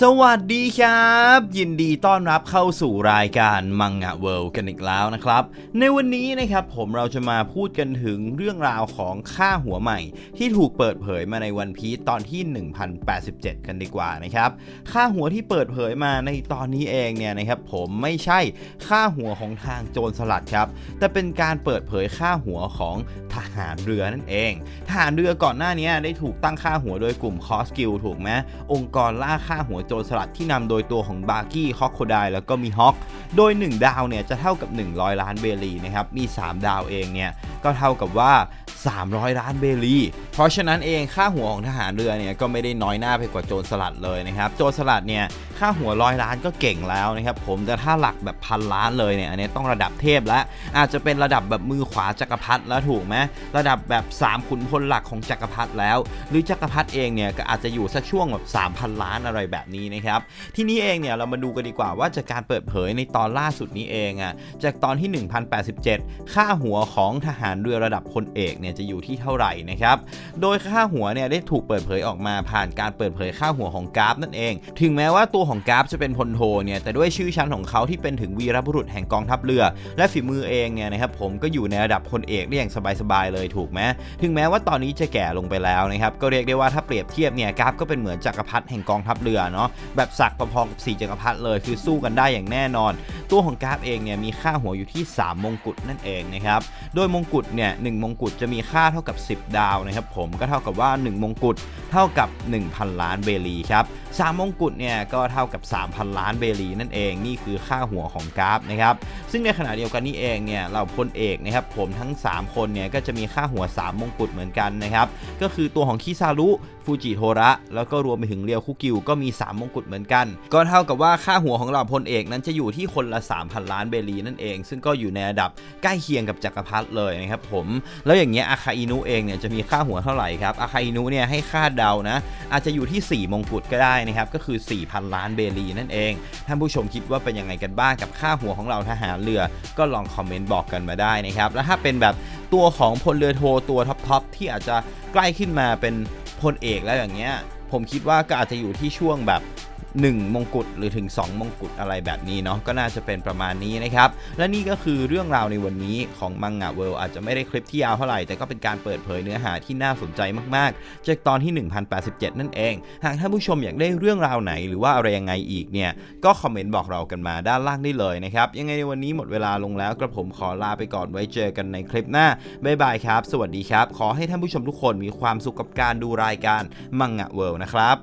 สวัสดีครับ ยินดีต้อนรับเข้าสู่รายการมังงะเวิลด์กันอีกแล้วนะครับ ในวันนี้นะครับผมเราจะมาพูดกันถึงเรื่องราวของค่าหัวใหม่ ที่ถูกเปิดเผยมาในวันพีซตอนที่ 1087 กันดีกว่านะครับ ค่าหัวที่เปิดเผยมาในตอนนี้เองเนี่ยนะครับผมไม่ใช่ค่าหัวของทางโจรสลัดครับ แต่เป็นการเปิดเผยค่าหัวของทหารเรือนั่นเอง ทหารเรือก่อนหน้านี้ได้ถูกตั้งค่าหัวโดยกลุ่มคอสกิลถูกไหมองค์กรล่าค่าหัวโจรสลัดที่นำโดยตัวของบาร์กี้ฮอกโคไดแล้วก็มีฮอคโดย 1 ดาวเนี่ยจะเท่ากับ 100 ล้านเบลีนะครับมี 3 ดาวเองเนี่ยก็เท่ากับว่า 300 ล้านเบลี เพราะฉะนั้นเองค่าหัวของทหารเรือเนี่ยก็ไม่ได้น้อยหน้าไปกว่าโจรสลัดเลยนะครับ โจรสลัดเนี่ยค่าหัวร้อยล้านก็เก่งแล้วนะครับผมแต่ถ้าหลักแบบพันล้านเลยเนี่ยอันนี้ต้องระดับเทพแล้ว อาจจะเป็นระดับแบบมือขวาจักรพรรดิแล้วถูกไหมระดับแบบ 3 ขุนพลหลักของจักรพรรดิแล้ว หรือจักรพรรดิเองเนี่ยก็อาจจะอยู่สักช่วงแบบ3,000 ล้านอะไรแบบนี้นะครับทีนี้เองเนี่ยเรามาดูกันดีกว่าว่าจากการเปิดเผยในตอนล่าสุดนี้เองอะจากตอนที่ 1087 ค่าหัวของทหารเรือระดับพลเอกเนี่ยจะอยู่ที่เท่าไหร่นะครับ โดยค่าหัวเนี่ยได้ถูกเปิดเผยออกมาผ่านการเปิดเผยค่าหัวของกราฟนั่นเอง ถึงแม้ว่าตัวของกราฟจะเป็นพลโทเนี่ยแต่ด้วยชื่อชั้นของเขาที่เป็นถึงวีรบุรุษแห่งกองทัพเรือ และฝีมือเองเนี่ยนะครับผมก็อยู่ในระดับพลเอกได้อย่างสบายๆเลยถูกไหมถึงแม้ว่าตอนนี้จะแก่ลงไปแล้วนะครับก็เรียกได้ว่าถ้าเปรียบเทียบเนี่ยกราฟก็เป็นเหมือนจักรพรรดิแห่งกองทัพเรือเนาะแบบศักดิ์พอๆกับสี่จักรพรรดิเลยคือสู้กันได้อย่างแน่นอน ตัวของกราฟเองเนี่ยมีค่าหัวอยู่ที่ 3 มงกุฎนั่นเองนะครับโดยมงกุฎเนี่ยหมงกุฎจะมีค่าเท่ากับ 10 ดาวนะครับผมก็เท่ากับว่า 1 มงกุฎเท่ากับ 1,000 ล้านเบลีครับสามมงกุฎเนี่ยก็เท่ากับ 3,000 ล้านเบลีนั่นเองนี่คือค่าหัวของกราฟนะครับซึ่งในขณะเดียวกันนี่เองเนี่ยเราพลเอกนะครับผมทั้ง 3 คนเนี่ยก็จะมีค่าหัว 3 มงกุฎเหมือนกันนะครับก็คือตัวของคิซารุฟูจิโทระแล้วก็รวมไปถึงเรียวคุกิวก็มี 3 มงกุฎเหมือนกัน ก็เท่ากับว่าค่าหัวของเราพลเอกนั้นจะอยู่ที่คนละ 3,000 ล้านเบลีนั่นเอง ซึ่งก็อยู่ในระดับใกล้เคียงกับจักรพรรดิเลยนะครับผมแล้วอย่างเงี้ยอาคาอินุเองเนี่ยจะมีค่าหัวเท่าไหร่ครับอาคาอินุเนี่ยให้ค่าเดานะอาจจะอยู่ที่ 4 มงกุฎก็ได้นะครับก็คือ 4,000 ล้านเบลีนั่นเอง ท่านผู้ชมคิดว่าเป็นยังไงกันบ้างกับค่าหัวของเราทหารเรือ ก็ลองคอมเมนต์บอกกันมาได้นะครับแล้วถ้าเป็นแบบตัวของพลเรือโทตัวท็อปๆที่อาจจะใกล้ขึ้นมาเป็นพลเอกแล้วอย่างเงี้ยผมคิดว่าก็อาจจะอยู่ที่ช่วงแบบ 1 มงกุฎหรือถึง 2 มงกุฎอะไรแบบนี้เนาะก็น่าจะเป็นประมาณนี้นะครับ และนี่ก็คือเรื่องราวในวันนี้ของมังงะเวิลด์อาจจะไม่ได้คลิปที่ยาวเท่าไหร่ แต่ก็เป็นการเปิดเผยเนื้อหาที่น่าสนใจมากๆ จากตอนที่ 1087 นั่นเอง หากท่านผู้ชมอยากได้เรื่องราวไหนหรือว่าอะไรยังไงอีกเนี่ยก็คอมเมนต์บอกเรากันมาด้านล่างได้เลยนะครับยังไงในวันนี้หมดเวลาลงแล้วกระผมขอลาไปก่อนไว้เจอกันในคลิปหน้าบ๊ายบายครับ สวัสดีครับ ขอให้ท่านผู้ชมทุกคนมีความสุขกับการดูรายการมังงะเวิลด์นะครับ